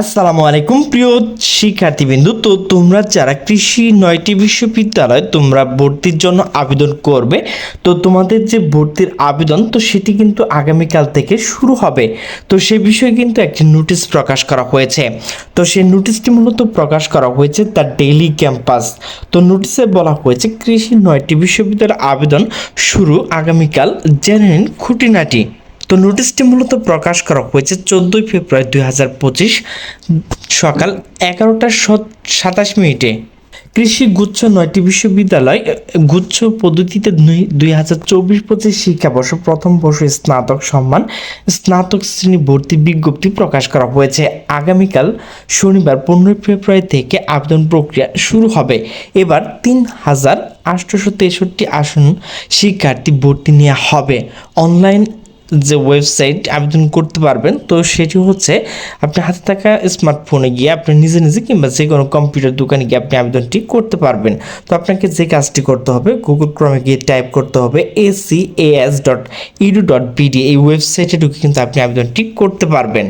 আসসালামু আলাইকুম, প্রিয় শিক্ষার্থীবৃন্দু। তো তোমরা যারা কৃষি নয়টি বিশ্ববিদ্যালয় তোমরা ভর্তির জন্য আবেদন করবে, তো তোমাদের যে ভর্তির আবেদন, তো সেটি কিন্তু আগামীকাল থেকে শুরু হবে। তো সে বিষয়ে কিন্তু একটি নোটিশ প্রকাশ করা হয়েছে। তো সেই নোটিশটি মূলত প্রকাশ করা হয়েছে তার ডেইলি ক্যাম্পাস। তো নোটিশে বলা হয়েছে, কৃষি নয়টি বিশ্ববিদ্যালয়ের আবেদন শুরু আগামীকাল, জেনে নিন খুঁটিনাটি। তো নোটিশটি মূলত প্রকাশ করা হয়েছে চোদ্দোই ফেব্রুয়ারি দুই হাজার পঁচিশ সকাল এগারোটা সাতাশ মিনিটে। কৃষি গুচ্ছ নয়টি বিশ্ববিদ্যালয় গুচ্ছ পদ্ধতিতে দুই হাজার চব্বিশ পঁচিশ শিক্ষাবর্ষ প্রথম বর্ষে স্নাতক সম্মান, স্নাতক শ্রেণি ভর্তি বিজ্ঞপ্তি প্রকাশ করা হয়েছে। আগামীকাল শনিবার পনেরোই ফেব্রুয়ারি থেকে আবেদন প্রক্রিয়া শুরু হবে। এবার তিন হাজার আটশোশো তেষট্টি আসন শিক্ষার্থী ভর্তি নেওয়া হবে। অনলাইন যে ওয়েবসাইট আবেদন করতে পারবেন, তো সেটি হচ্ছে আপনি হাতে থাকা স্মার্টফোনে গিয়ে আপনি নিজে নিজে কিংবা যে কোনো কম্পিউটার দোকানে গিয়ে আপনি আবেদনটি করতে পারবেন। তো আপনাকে যে কাজটি করতে হবে গুগল ক্রমে গিয়ে টাইপ করতে হবে A C S dot edu dot BD এই ওয়েবসাইটে ঢুকে কিন্তু আপনি আবেদনটি করতে পারবেন।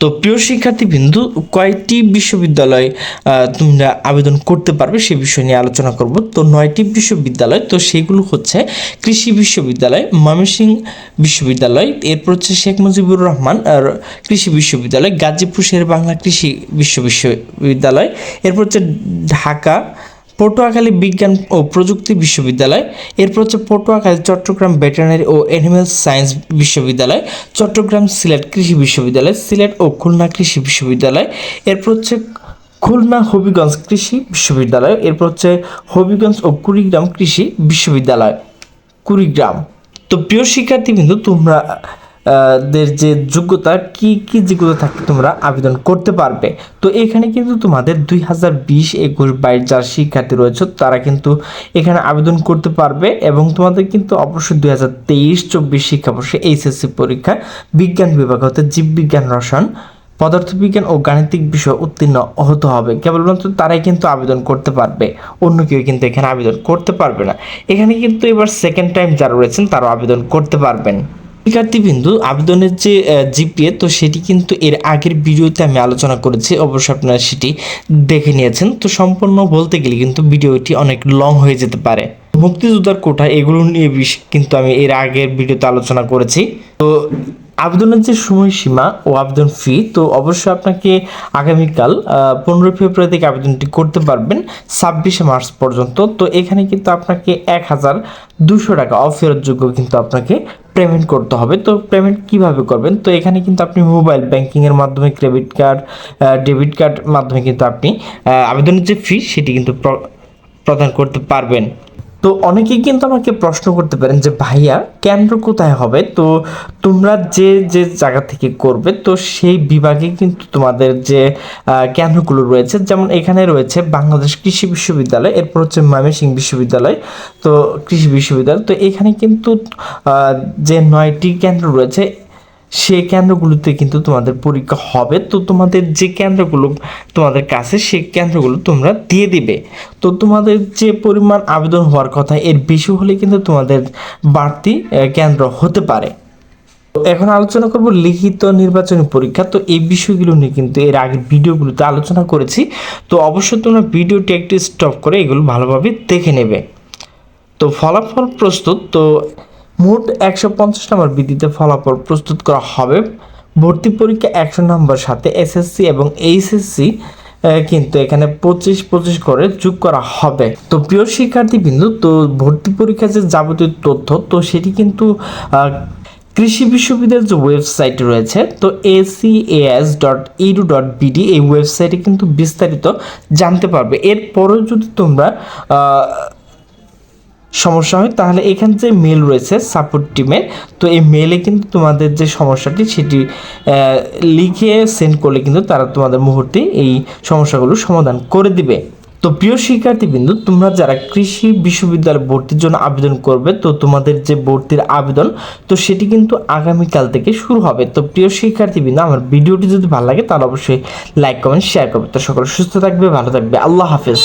তো প্রিয় শিক্ষার্থী বিন্দু কয়টি বিশ্ববিদ্যালয় তোমরা আবেদন করতে পারবে সে বিষয় নিয়ে আলোচনা করব। তো নয়টি বিশ্ববিদ্যালয়, তো সেগুলো হচ্ছে কৃষি বিশ্ববিদ্যালয়, ময়মনসিংহ বিশ্ববিদ্যালয়, এরপর হচ্ছে শেখ মুজিবুর রহমান কৃষি বিশ্ববিদ্যালয়, গাজীপুর শের বাংলা কৃষি বিশ্ব বিশ্ববিদ্যালয় এরপর হচ্ছে ঢাকা পটুয়াখালী বিজ্ঞান ও প্রযুক্তি বিশ্ববিদ্যালয়, এরপর হচ্ছে পটুয়াখালী, চট্টগ্রাম ভেটেরিনারি ও অ্যানিম্যাল সায়েন্স বিশ্ববিদ্যালয়, চট্টগ্রাম সিলেট কৃষি বিশ্ববিদ্যালয়, সিলেট ও খুলনা কৃষি বিশ্ববিদ্যালয়, এরপর হচ্ছে খুলনা হবিগঞ্জ কৃষি বিশ্ববিদ্যালয়, এরপর হচ্ছে হবিগঞ্জ ও কুড়িগ্রাম কৃষি বিশ্ববিদ্যালয়, কুড়িগ্রাম। তো প্রিয় শিক্ষার্থী কিন্তু তোমরা দের যে যোগ্যতা, কি কি যোগ্যতা থাকলে তোমরা আবেদন করতে পারবে? তো এখানে কিন্তু তোমাদের দুই হাজার বিশ একুশ বাইশ যারা শিক্ষার্থী রয়েছে, তারা কিন্তু এখানে আবেদন করতে পারবে এবং তোমাদের কিন্তু অবশ্যই দুই হাজার তেইশ চব্বিশ শিক্ষাবর্ষে এইচএসসি পরীক্ষা, বিজ্ঞান বিভাগ হতে জীববিজ্ঞান রসায়ন, পদার্থবিজ্ঞান ও গাণিতিক বিষয় উত্তীর্ণ হতে হবে। কেবলমাত্র তারাই কিন্তু আবেদন করতে পারবে, অন্য কেউ কিন্তু এখানে আবেদন করতে পারবে না। এখানে কিন্তু এবার সেকেন্ড টাইম যারা রয়েছেন, তারাও আবেদন করতে পারবেন। শিক্ষার্থীবিন্দু আবেদনের যে জিপিএ, তো সেটি কিন্তু এর আগের ভিডিওতে আমি আলোচনা করেছি। অবশ্যই আপনারা সেটি দেখে নিয়েছেন। তো সম্পূর্ণ বলতে গেলে কিন্তু ভিডিওটি অনেক লং হয়ে যেতে পারে। মুক্তিযোদ্ধার কোটা এগুলো নিয়ে কিন্তু আমি এর আগের ভিডিওতে আলোচনা করেছি। তো আবেদনের যে সময়সীমা ও আবেদন ফি তো অবশ্যই আপনাকে আগামীকাল পনেরোই ফেব্রুয়ারি থেকে আবেদনটি করতে পারবেন, ছাব্বিশে মার্চ পর্যন্ত। তো এখানে কিন্তু আপনাকে এক হাজার দুশো টাকা অফেরতযোগ্য কিন্তু আপনাকে পেমেন্ট করতে হবে। তো পেমেন্ট কীভাবে করবেন? তো এখানে কিন্তু আপনি মোবাইল ব্যাংকিংয়ের মাধ্যমে ক্রেডিট কার্ড ডেবিট কার্ড মাধ্যমে কিন্তু আপনি আবেদনের যে ফি সেটি কিন্তু প্র- প্রদান করতে পারবেন। তো অনেকেই কিন্তু আমাকে প্রশ্ন করতে পারেন যে, ভাইয়া, কেন্দ্র কোথায় হবে? তো তোমরা যে যে জায়গা থেকে করবে, তো সেই বিভাগে কিন্তু তোমাদের যে কেন্দ্রগুলো রয়েছে, যেমন এখানে রয়েছে বাংলাদেশ কৃষি বিশ্ববিদ্যালয়, এরপর হচ্ছে ময়মনসিংহ বিশ্ববিদ্যালয়, তো কৃষি বিশ্ববিদ্যালয়, তো এখানে কিন্তু যে নয়টি কেন্দ্র রয়েছে সেই কেন্দ্রগুলোতে কিন্তু তোমাদের পরীক্ষা হবে, তো তোমাদের যে কেন্দ্রগুলো তোমাদের কাছে সেই কেন্দ্রগুলো তোমরা দিয়ে দিবে। তো তোমাদের যে পরিমাণ আবেদন হওয়ার কথা, এর বেশি হলে কিন্তু তোমাদের বাড়তি কেন্দ্র হতে পারে। এখন আলোচনা করব লিখিত নির্বাচনী পরীক্ষা, তো এই বিষয়গুলো নিয়ে কিন্তু এর আগের ভিডিওগুলোতে আলোচনা করেছি। তো অবশ্যই তোমরা ভিডিওটি একটু স্টপ করে এগুলো ভালোভাবে দেখে নেবে। তো ফলাফল প্রস্তুত, তো মোট একশো পঞ্চাশ নম্বর ভিত্তিতে ফলাফল প্রস্তুত করা হবে। ভর্তি পরীক্ষা একশো নম্বর সাথে এসএসসি এবং এইচএসসি কিন্তু এখানে পঁচিশ পঁচিশ করে যোগ করা হবে। তো প্রিয় শিক্ষার্থী বিন্দু তো ভর্তি পরীক্ষার যে যাবতীয় তথ্য, তো সেটি কিন্তু কৃষি বিশ্ববিদ্যালয়ের যে ওয়েবসাইট রয়েছে, তো ACS dot edu dot BD এই ওয়েবসাইটে কিন্তু বিস্তারিত জানতে পারবে। এরপরেও যদি তোমরা সমস্যা হয়, তাহলে এখানে যে মেল রয়েছে সাপোর্ট টিমের তো এই মেলে কিন্তু তোমাদের যে সমস্যাটি, সেটি লিখে সেন্ড করলে কিন্তু তারা তোমাদের মুহূর্তে এই সমস্যাগুলো সমাধান করে দিবে। তো প্রিয় শিক্ষার্থী বিন্দু তোমরা যারা কৃষি বিশ্ববিদ্যালয় ভর্তির জন্য আবেদন করবে, তো তোমাদের যে ভর্তির আবেদন, তো সেটি কিন্তু আগামীকাল থেকে শুরু হবে। তো প্রিয় শিক্ষার্থী বিন্দু আমার ভিডিওটি যদি ভালো লাগে, তাহলে অবশ্যই লাইক কমেন্ট শেয়ার করবে। তো সকলে সুস্থ থাকবে, ভালো থাকবে। আল্লাহ হাফেজ।